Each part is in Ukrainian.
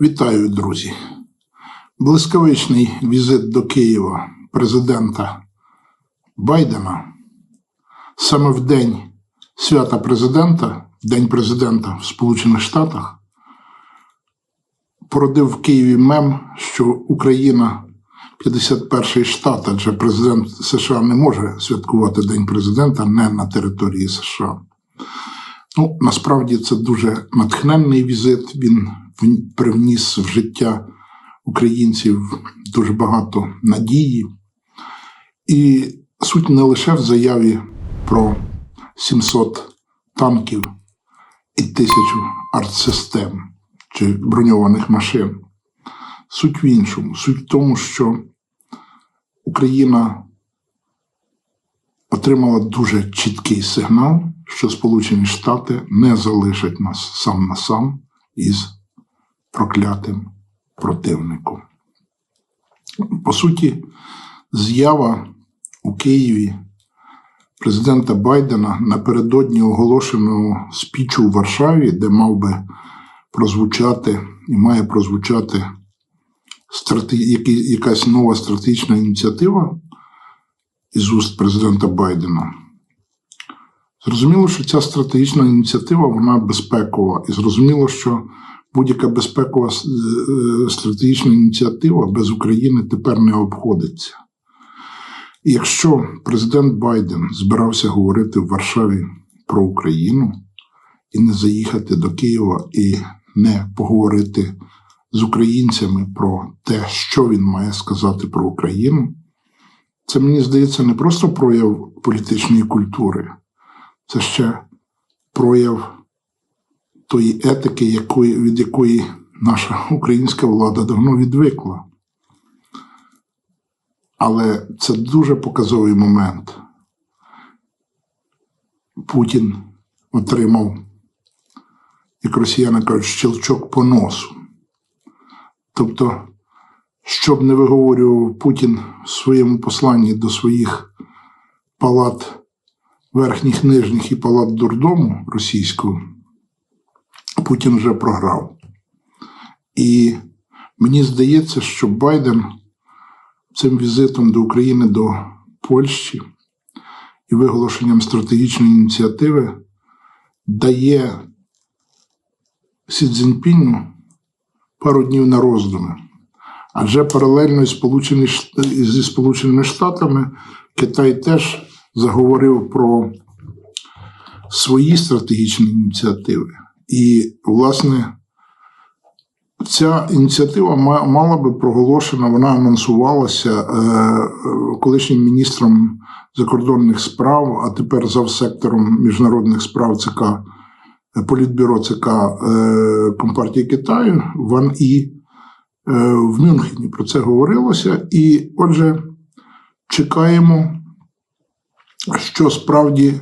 Вітаю, друзі. Блискавичний візит до Києва президента Байдена саме в день свята президента, День президента в Сполучених Штатах, породив в Києві мем, що Україна 51-й штат, адже президент США не може святкувати День президента не на території США. Ну, насправді це дуже натхненний візит. Він привніс в життя українців дуже багато надії. І суть не лише в заяві про 700 танків і тисячу артсистем чи броньованих машин. Суть в іншому. Суть в тому, що Україна отримала дуже чіткий сигнал, що Сполучені Штати не залишать нас сам на сам із проклятим противником. По суті, з'ява у Києві президента Байдена напередодні оголошеного спічу у Варшаві, де мав би прозвучати і має прозвучати якась нова стратегічна ініціатива із уст президента Байдена. Зрозуміло, що ця стратегічна ініціатива вона безпекова, і зрозуміло, що будь-яка безпекова е, стратегічна ініціатива без України тепер не обходиться. Якщо президент Байден збирався говорити в Варшаві про Україну і не заїхати до Києва і не поговорити з українцями про те, що він має сказати про Україну, це мені здається не просто прояв політичної культури, це ще прояв тої етики, якої, від якої наша українська влада давно відвикла. Але це дуже показовий момент. Путін отримав, як росіяни кажуть, щелчок по носу. Тобто, що б не виговорював Путін в своєму посланні до своїх палат верхніх, нижніх і палат дурдому російського, Путін вже програв. І мені здається, що Байден цим візитом до України до Польщі і виголошенням стратегічної ініціативи дає Сі Цзіньпіну пару днів на роздуми. Адже паралельно зі Сполученими Штатами Китай теж заговорив про свої стратегічні ініціативи. І, власне, ця ініціатива мала би проголошена, вона анонсувалася е, колишнім міністром закордонних справ, а тепер завсектором міжнародних справ ЦК е, Політбюро ЦК е, Компартії Китаю Ван І в Мюнхені. Про це говорилося. І отже, чекаємо, що справді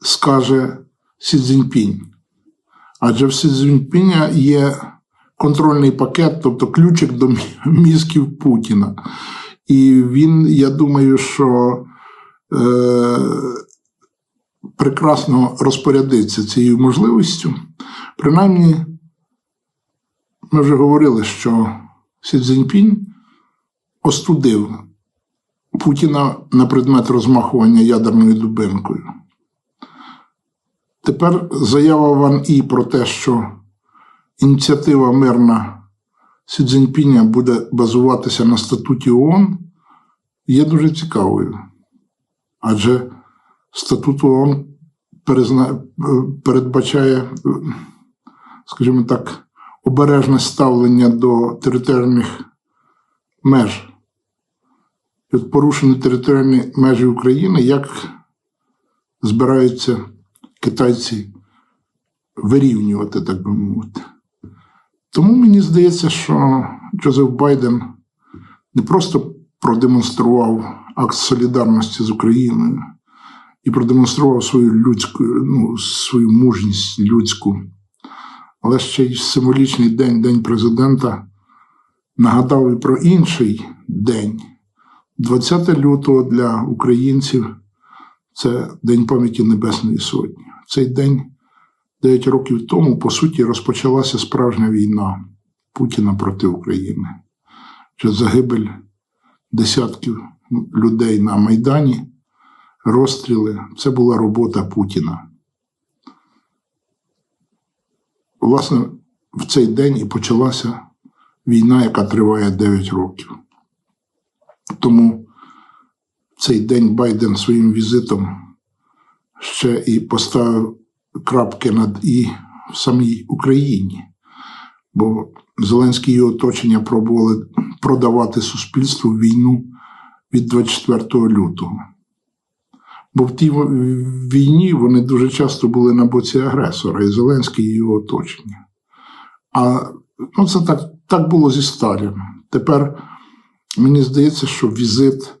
скаже Сі Цзіньпінь. Адже в Сі є контрольний пакет, тобто ключик до мізків Путіна. І він, я думаю, що е, прекрасно розпорядиться цією можливістю. Принаймні, ми вже говорили, що Сі Цзіньпінь остудив Путіна на предмет розмахування ядерною дубинкою. Тепер заява Ван І про те, що ініціатива мирна Сі Цзіньпіня буде базуватися на статуті ООН, є дуже цікавою. Адже статут ООН перезна... е, передбачає, е, скажімо так, обережне ставлення до територіальних меж. Порушені територіальні межі України, як збираються китайці вирівнювати, так би мовити. Тому мені здається, що Джозеф Байден не просто продемонстрував акт солідарності з Україною і продемонстрував свою людську, ну, свою мужність людську, але ще й символічний день, День президента, нагадав і про інший день. 20 лютого для українців це День пам'яті Небесної Сотні. Цей день 9 років тому, по суті, розпочалася справжня війна Путіна проти України. Що загибель десятків людей на Майдані, розстріли це була робота Путіна. Власне, в цей день і почалася війна, яка триває 9 років. Тому цей день Байден своїм візитом ще і поставив крапки над і в самій Україні, бо Зеленський і його оточення пробували продавати суспільству війну від 24 лютого. Бо в тій війні вони дуже часто були на боці агресора, і Зеленський і його оточення. А ну, це так, так було зі Сталіном. Тепер мені здається, що візит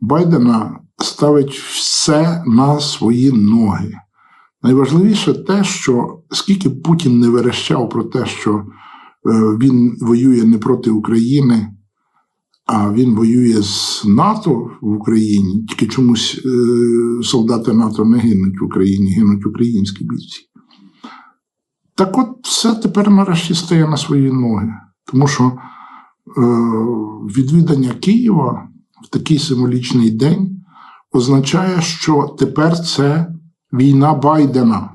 Байдена ставить все на свої ноги. Найважливіше те, що скільки Путін не верещав про те, що е, він воює не проти України, а він воює з НАТО в Україні, тільки чомусь е, солдати НАТО не гинуть в Україні, гинуть українські бійці. Так от все тепер нарешті стає на свої ноги. Тому що е, відвідання Києва в такий символічний день означає, що тепер це війна Байдена.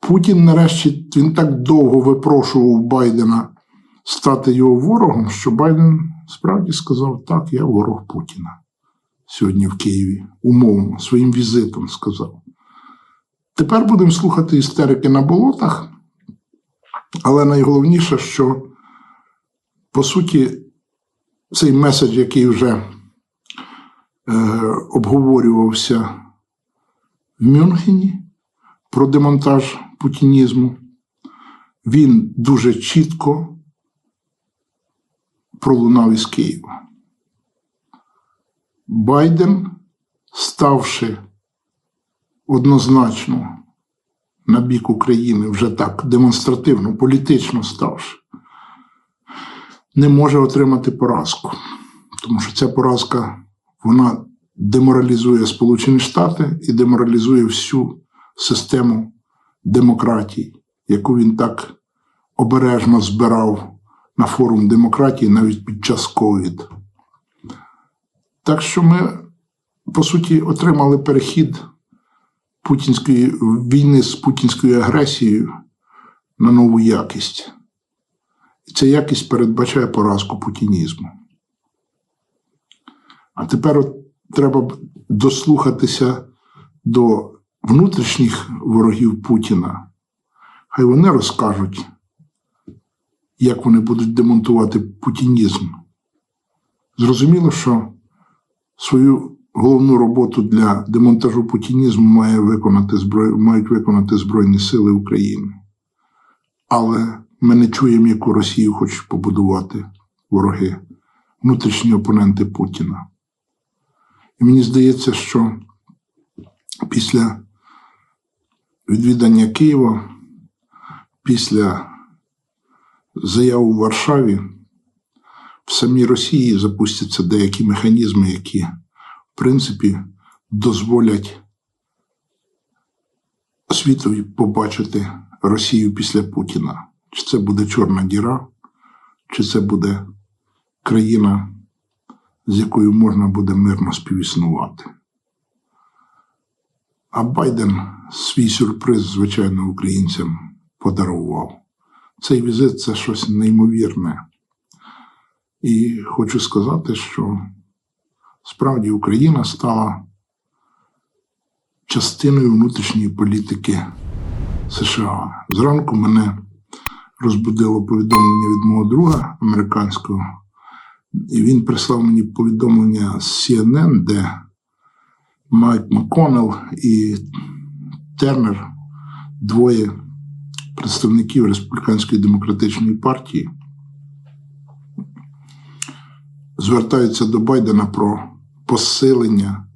Путін, нарешті, він так довго випрошував Байдена стати його ворогом, що Байден справді сказав: так, я ворог Путіна сьогодні в Києві. Умовно, своїм візитом сказав. Тепер будемо слухати істерики на болотах, але найголовніше, що по суті цей меседж, який вже обговорювався в Мюнхені про демонтаж путінізму, він дуже чітко пролунав із Києва. Байден, ставши однозначно на бік України, вже так демонстративно, політично ставши, не може отримати поразку. Тому що ця поразка вона деморалізує Сполучені Штати і деморалізує всю систему демократії, яку він так обережно збирав на форум демократії навіть під час ковід. Так що ми, по суті, отримали перехід путінської війни з путінською агресією на нову якість. І ця якість передбачає поразку путінізму. А тепер от треба дослухатися до внутрішніх ворогів Путіна. Хай вони розкажуть, як вони будуть демонтувати путінізм. Зрозуміло, що свою головну роботу для демонтажу путінізму має виконати зброй... мають виконати Збройні Сили України. Але ми не чуємо, яку Росію хочуть побудувати вороги, внутрішні опоненти Путіна. І мені здається, що після відвідання Києва, після заяв у Варшаві, в самій Росії запустяться деякі механізми, які, в принципі, дозволять світові побачити Росію після Путіна. Чи це буде Чорна діра, чи це буде країна, з якою можна буде мирно співіснувати. А Байден свій сюрприз, звичайно, українцям подарував. Цей візит це щось неймовірне. І хочу сказати, що справді Україна стала частиною внутрішньої політики США. Зранку мене розбудило повідомлення від мого друга американського, і він прислав мені повідомлення з CNN, де Майк МакКоннелл і Тернер, двоє представників Республіканської демократичної партії, звертаються до Байдена про посилення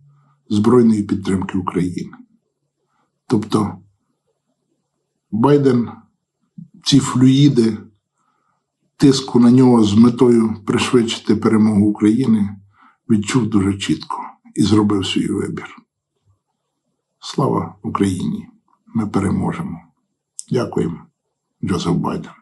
збройної підтримки України. Тобто Байден ці флюїди тиску на нього з метою пришвидшити перемогу України відчув дуже чітко і зробив свій вибір. Слава Україні! Ми переможемо. Дякуємо, Джозеф Байден.